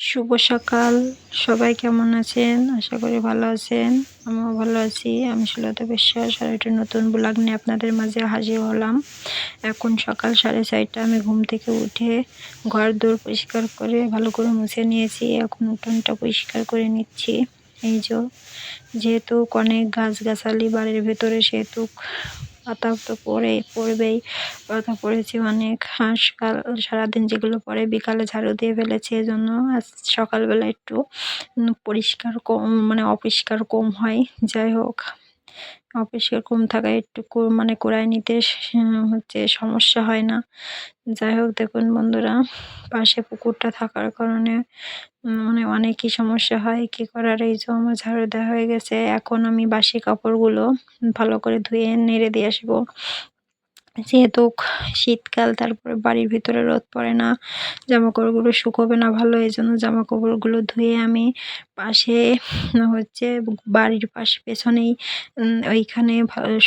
শুভ সকাল। সবাই কেমন আছেন? আশা করি ভালো আছেন। আমিও ভালো আছি। আমি সুলতা বিশ্বাস আর একটা নতুন ব্লগ নিয়ে আপনাদের মাঝে হাজির হলাম। এখন সকাল সাড়ে চারটা আমি ঘুম থেকে উঠে ঘর দৌড় পরিষ্কার করে ভালো করে মুছে নিয়েছি। এখন উঠোনটা পরিষ্কার করে নিচ্ছি। এই যে, যেহেতু অনেক গাছগাছালি বাড়ির ভেতরে, সেহেতু পাতা তো পড়ে, পড়বেই। পাতা পড়েছি অনেক। হাঁস কাল সারাদিন যেগুলো পরে বিকালে ঝাড়ু দিয়ে ফেলেছে, এজন্য আজ সকালবেলা একটু পরিষ্কার কম মানে অপরিষ্কার কম হয়। যাই হোক। অপরিষ্কার কম থাকায় একটু মানে কোরায় নিতে হচ্ছে সমস্যা হয় না। যাই হোক, দেখুন বন্ধুরা, পাশে পুকুরটা থাকার কারণে মানে অনেকই সমস্যা হয়। কি করার? এই যে আমার ঝাড়ু দেওয়া হয়ে গেছে। এখন আমি বাসি কাপড়গুলো ভালো করে ধুয়ে নেড়ে দিয়ে আসব। যেহেতু শীতকাল, তারপরে বাড়ির ভিতরে রোদ পড়ে না জামা কাপড়গুলো শুকোবে না ভালো এই জন্য জামা কাপড়গুলো ধুয়ে আমি পাশে হচ্ছে বাড়ির পাশে পেছনেই ওইখানে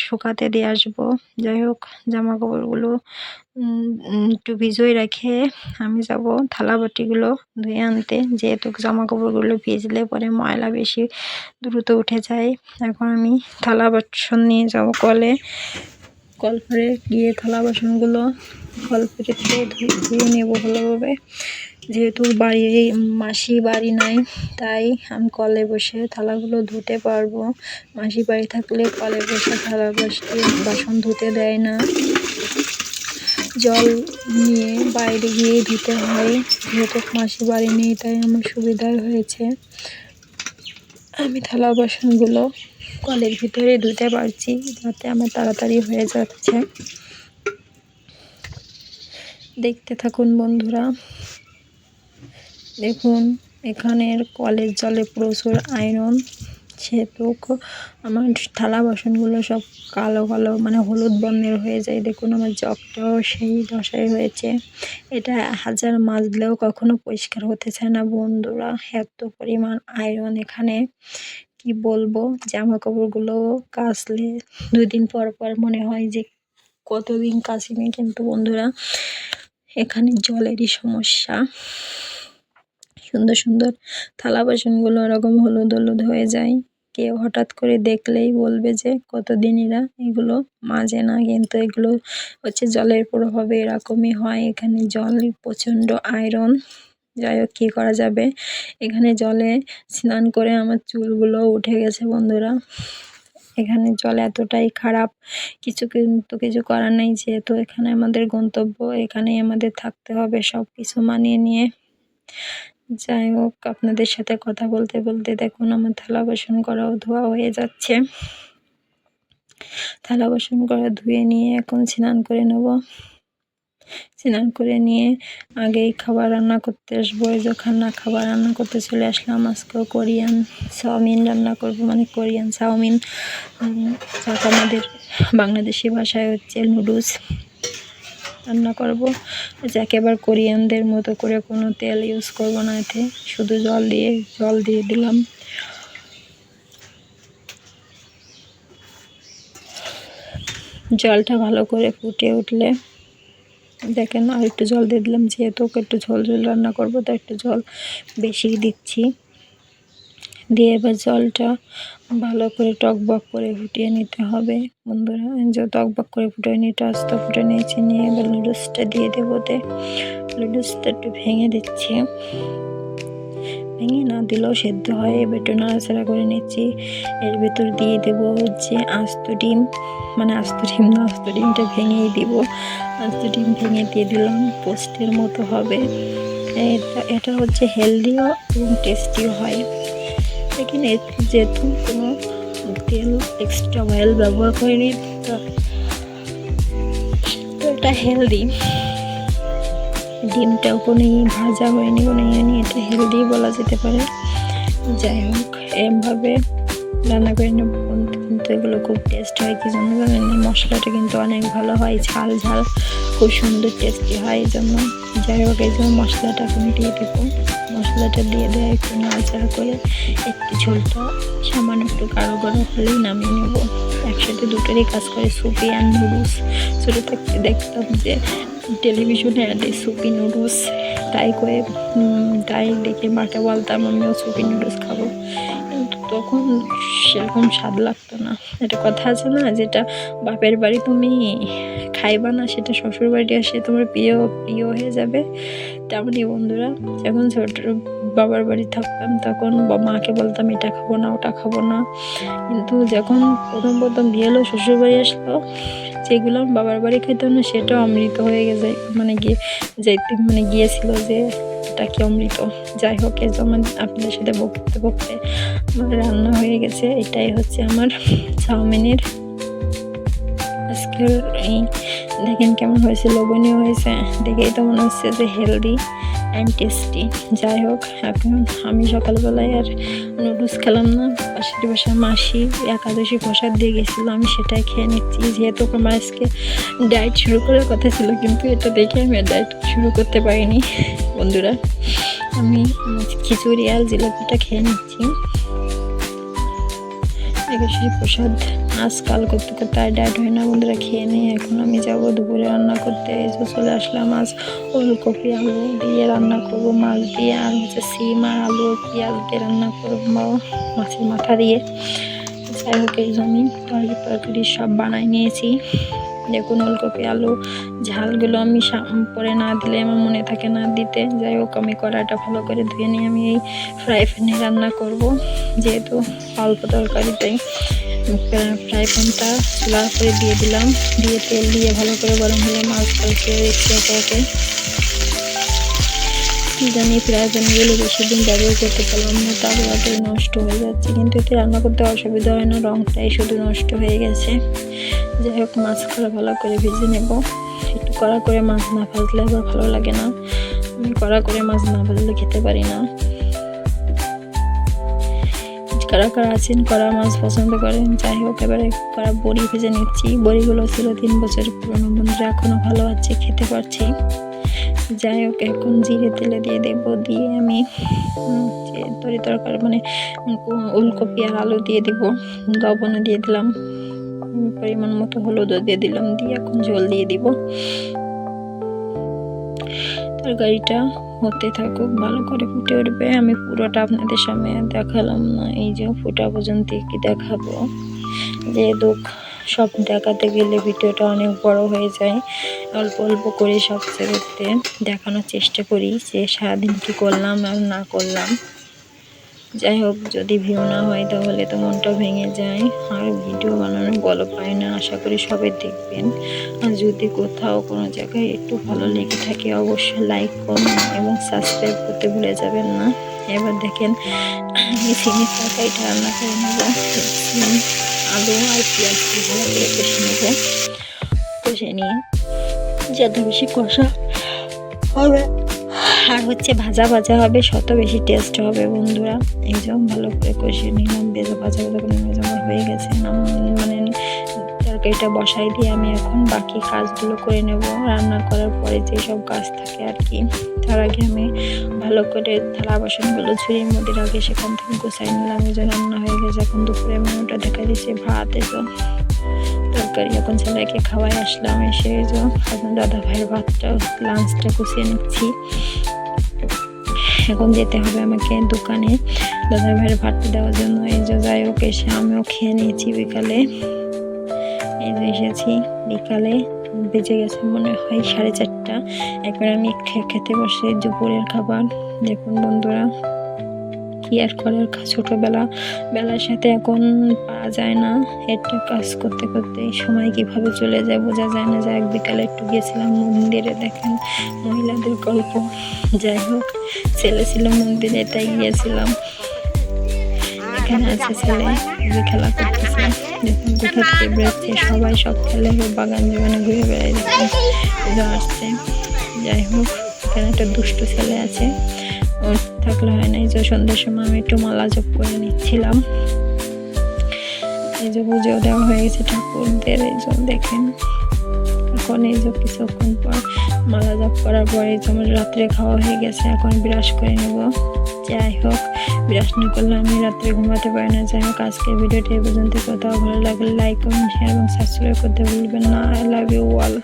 শুকাতে দিয়ে আসব। যাই হোক জামা কাপড়গুলো একটু ভিজোয় রেখে আমি যাব থালা বাটিগুলো ধুয়ে আনতে। যেহেতু জামা কাপড়গুলো ভিজলে পরে ময়লা বেশি দ্রুত উঠে যায়, এখন আমি থালা বাসন নিয়ে যাব কলে। কল করে গিয়ে থালা বাসনগুলো কল করে ধুয়ে নেব ভালোভাবে। যেহেতু বাড়ি, মাসি বাড়ি নাই, তাই আমি কলে বসে থালাগুলো ধুতে পারব। মাসি বাড়ি থাকলে কলে বসে থালা বসে, বাসন ধুতে দেয় না। জল নিয়ে বাইরে গিয়ে ধুতে হয়, যেহেতু মাসি বাড়ি নেই, তাই আমার সুবিধাই হয়েছে। আমি থালা বাসনগুলো কলের ভিতরে ধুতে পারছি যাতে আমার তাড়াতাড়ি হয়ে যাচ্ছে। দেখতে থাকুন বন্ধুরা। দেখুন, এখানের কলের জলে প্রচুর আয়রন, সেহেতু আমার থালা বাসনগুলো সব কালো কালো মানে হলুদ বর্ণের হয়ে যায়। দেখুন, আমার জগটাও সেই দশায় হয়েছে। এটা হাজার মাজলেও কখনো পরিষ্কার হতে চায় না বন্ধুরা। এত পরিমাণ আয়রন এখানে। কি বলব? জামা কাপড়গুলো কাচলে দুই দিন পর পর মনে হয় যে কতদিন কাচিনি কিন্তু বন্ধুরা, এখানে জলেরই সমস্যা। সুন্দর সুন্দর থালা বাসনগুলো ওরকম হলুদ হলুদ হয়ে যায়। কেউ হঠাৎ করে দেখলেই বলবে যে কতদিন এরা এগুলো মাজে না কিন্তু এগুলো হচ্ছে জলের প্রভাবে এরকমই হয়। এখানে জল প্রচণ্ড আয়রন যাই হোক, কী করা যাবে? এখানে জলে স্নান করে আমার চুলগুলো উঠে গেছে বন্ধুরা। এখানে জল এতটাই খারাপ, কিছু কিন্তু কিছু করার নেই, যেহেতু এখানে আমাদের গন্তব্য, এখানেই আমাদের থাকতে হবে সব কিছু মানিয়ে নিয়ে। যাই হোক, আপনাদের সাথে কথা বলতে বলতে দেখুন, আমার থালা বাসন করাও ধোয়া হয়ে যাচ্ছে। থালা বাসন করা ধুয়ে নিয়ে এখন স্নান করে নেব। স্নান করে নিয়ে আগেই খাবার রান্না করতে আসব। যখন না খাবার রান্না করতে চলে আসলাম। আজকেও কোরিয়ান চাউমিন রান্না করব মানে কোরিয়ান চাউমিন। যাকে, আমাদের বাংলাদেশি ভাষায় হচ্ছে নুডলস রান্না করব। যাকে আবার কোরিয়ানদের মতো করে কোনো তেল ইউজ করব না এতে। শুধু জল দিয়ে জল দিয়ে দিলাম। জলটা ভালো করে ফুটে উঠলে দেখেন, আর একটু জল দিয়ে দিলাম, যেহেতু ওকে একটু ঝোল ঝোল রান্না করব তো একটু জল বেশি দিচ্ছি। দিয়ে এবার জলটা ভালো করে টকবক করে ফুটিয়ে নিতে হবে। বন্ধুরা যে টকবক করে ফুটিয়ে নিতে আস্তে ফুটে নিয়েছি, নিয়ে এবার নুডলসটা দিয়ে দেবো তে নুডলসটা একটু ভেঙে দিচ্ছি। ভেঙে না দিলেও সেদ্ধ হয়। এবার একটু নাড়াচাড়া করে নিচ্ছি। এর ভেতর দিয়ে দেবো হচ্ছে আস্ত ডিম। মানে আস্ত ডিম না, আস্ত ডিমটা ভেঙেই দিব। আস্ত ডিম ভেঙে দিয়ে দিলাম, পোস্টের মতো হবে। এটা এটা হচ্ছে হেলদিও এবং টেস্টিও হয়। লেকিন যেহেতু কোনো তেল এক্সট্রা অয়েল ব্যবহার করিনি, তো এটা হেলদি ডিমটাও কোনো ভাজা হয়নি নিয়ে এটা হেলদি বলা যেতে পারে। যাই হোক, এমভাবে রান্না করে নেব। কিন্তু এগুলো খুব টেস্ট হয়, কি জন্য জানেন মশলাটা কিন্তু অনেক ভালো হয়, ঝাল ঝাল, খুব সুন্দর টেস্টি হয় এই জন্য যাই হোক, এই জন্য মশলাটা এখন দিয়ে দেবো। মশলাটা দিয়ে দেয় একটু নাড়াচাড়া করে, একটু ঝোলটা সামান্য একটু গাঢ় গাঢ় হলেই নামিয়ে নেব। একসাথে দুটোরই কাজ করে সুপি অ্যান্ড নুডলস ছোটো থাকতে দেখতাম যে টেলিভিশনে অ্যাডে সুপি নুডলস, তাই করে তাই দেখে মাকে বলতাম, আমিও সুপি নুডলস খাব। কিন্তু তখন সেরকম স্বাদ লাগতো না। একটা কথা আছে না, যেটা বাপের বাড়ি তুমি খাইবা না, সেটা শ্বশুর বাড়ি আসে তোমার প্রিয় প্রিয় হয়ে যাবে। তেমনই বন্ধুরা, যখন ছোট বাবার বাড়ি থাকতাম, তখন মাকে বলতাম, এটা খাব না, ওটা খাব না। কিন্তু যখন প্রথম প্রথম বিয়ে হলো শ্বশুর বাড়ি আসলো, যেগুলো বাবার বাড়ি খাইতাম না, সেটাও অমৃত হয়ে গেছে। মানে গিয়ে যাইতে মানে গিয়েছিল যে, এটা কি অমৃত? যাই হোক এই যেমন আপনাদের সাথে বকতে বকতে আমার রান্না হয়ে গেছে। এটাই হচ্ছে আমার চাউমিনের আজকের এই দেখেন কেমন হয়েছে, লোভনীয় হয়েছে। দেখেই তো মনে হচ্ছে যে হেলদি অ্যান্ড টেস্টি যাই হোক, এখন আমি সকালবেলায় আর নুডলস খেলাম না। পাশের বাসার মাসি একাদশী প্রসাদ দিয়ে গেছিল, আমি সেটাই খেয়ে নিচ্ছি। যেহেতু আমার আজকে ডায়েট শুরু করার কথা ছিল, কিন্তু এটা দেখে আমি ডায়েট শুরু করতে পারিনি। বন্ধুরা, আমি খিচুড়ি আর জিলাপিটা খেয়ে নিচ্ছি। একাদশী প্রসাদ আজকাল করতে করতে আর ডায়েট হয় না বন্ধুরা, খেয়ে নিই এখন আমি যাব দুপুরে রান্না করতে। এই যে চলে আসলাম আজ ওলকপি, আলু দিয়ে রান্না করব, মাছ দিয়ে আর হচ্ছে সিম আর আলু, পেঁয়াজ দিয়ে রান্না করব বা মাছের মাথা দিয়ে। যাই হোক, এই জন্য তরকারি তরকারি সব বানাই নিয়েছি। দেখুন ওলকপি, আলু, ঝালগুলো আমি পরে না দিলে আমার মনে থাকে না দিতে। যাই হোক, আমি কড়াটা ভালো করে ধুয়ে নিয়ে আমি এই ফ্রাই প্যানে রান্না করব। যেহেতু অল্প তরকারিতেই। ফ্রাই প্যানটা চুলার করে দিয়ে দিলাম। দিয়ে তেল দিয়ে ভালো করে গরম হলে মাছ কষিয়ে রেখে ওটাকে কি জানি ফ্রাই প্যানগুলো বেশি দিন ব্যবহার করতে পারলাম না তারপরে নষ্ট হয়ে যাচ্ছে। কিন্তু এতে রান্না করতে অসুবিধা হয় না রঙটাই শুধু নষ্ট হয়ে গেছে। যাই হোক মাছগুলো ভালো করে ভেজে নেব। একটু কড়া করে মাছ না ভাজলে আবার ভালো লাগে না। আমি কড়া করে মাছ না ভাজলে খেতে পারি না। কারা কারা আছেন কড়া মাছ পছন্দ করেন যাই হোক এবারে কড়া বড়ি ভেজে নিচ্ছি। বড়িগুলো ছিল তিন বছর পুরনো বন্ধুরা এখনও ভালো আছে খেতে পারছি। যাই হোক এখন জিরে তেলে দিয়ে দেবো দিয়ে আমি তরি তরকারি মানে উম, ওলকপি আর আলু দিয়ে দিব লবণও দিয়ে দিলাম। পরিমাণ মতো হলুদও দিয়ে দিলাম দিয়ে এখন জল দিয়ে দিব। তরকারিটা হতে থাকুক, ভালো করে ফুটে উঠবে। আমি পুরোটা আপনাদের সামনে দেখালাম না, এই যে ফোটা পর্যন্ত কি দেখাবো। যে দুঃখ সব দেখাতে গেলে ভিডিওটা অনেক বড় হয়ে যায়, অল্প অল্প করে সব জায়গাতে দেখানোর চেষ্টা করি যে সারাদিন কী করলাম আর না করলাম। যাই হোক, যদি ভিউ না হয় তাহলে তো মনটা ভেঙে যায়। আর ভিডিও বানানোর বল পায় না, আশা করি সবাই দেখবেন। আর যদি কোথাও কোনো জায়গায় একটু ভালো লেগে থাকে, অবশ্যই লাইক করুন এবং সাবস্ক্রাইব করতে ভুলে যাবেন না। এবার দেখেন আমি সিমের তরকারিটা রান্না করে নেব। আলু আর পেঁয়াজ করে কষে নেব। কষে নিয়ে যত বেশি কষা হবে আর হচ্ছে ভাজা ভাজা হবে, শত বেশি টেস্ট হবে বন্ধুরা। এই যে ভালো করে কষিয়ে নিলাম বেজে ভাজা ভাজা করে হয়ে গেছে। মানে তরকারিটা বসাই দিয়ে আমি এখন বাকি কাজগুলো করে নেব। রান্না করার পরে যেসব কাজ থাকে আর কি, তার আগে আমি ভালো করে থালা বাসনগুলো ঝুড়ির মধ্যে আগে সেখান থেকে গোছাই নিলাম। এই যে রান্না হয়ে গেছে, এখন দুপুরে মেনুটা দেখা দিচ্ছে, ভাত এসো তরকারি। এখন ছেলেকে খাওয়াই আসলাম, এসে যে দাদা ভাইয়ের ভাতটা লাঞ্চটা গুছিয়ে নিচ্ছি। এখন যেতে হবে আমাকে দোকানে। দাদা ভাইয়ের ভাতটা দেওয়ার জন্য। এই যে যাই হোক, এসে আমিও খেয়ে নিয়েছি বিকালে। এই যে এসেছি বিকালে। বেজে গেছে মনে হয় সাড়ে চারটা। একবার আমি খেতে বসে দুপুরের খাবার। দেখুন বন্ধুরা। কি আর করার ছোটবেলা, বেলার সাথে এখন পারা যায় না। একটা কাজ করতে করতে সময় কীভাবে চলে যায় বোঝা যায় না। যাই হোক, বিকালে একটু গিয়েছিলাম মন্দিরে দেখেন মহিলাদের গল্প। যাই হোক, ছেলে ছিল মন্দিরে, তাই গিয়েছিলাম। এখানে আছে ছেলে, যে খেলা করতেছে। দেখুন কোথা থেকে বেরোচ্ছে। সবাই সব খেলে বাগান জীবনে ঘুরে বেড়ায়। দেখুন আসছে যাই হোক, এখানে একটা দুষ্ট ছেলে আছে। থাকলে হয় না। এই যে সন্ধ্যার সময় আমি একটু মালা জপ করে নিচ্ছিলাম। এই যে পুজো দেওয়া হয়ে গেছে ঠাকুরদের, এই যে দেখেন। এখন এই যে কিছুক্ষণ পর মালা জপ করার পরে এই যে আমার রাত্রে খাওয়া হয়ে গেছে, এখন বিরাস করে নেব। যাই হোক বিরাস না করলে আমি রাত্রে ঘুমাতে পারি না। যাই হোক আজকের ভিডিওটি এই পর্যন্ত। কোথাও ভালো লাগলে লাইক কমেন্ট শেয়ার এবং সাবস্ক্রাইব করতে ভুলবেন না। I love you all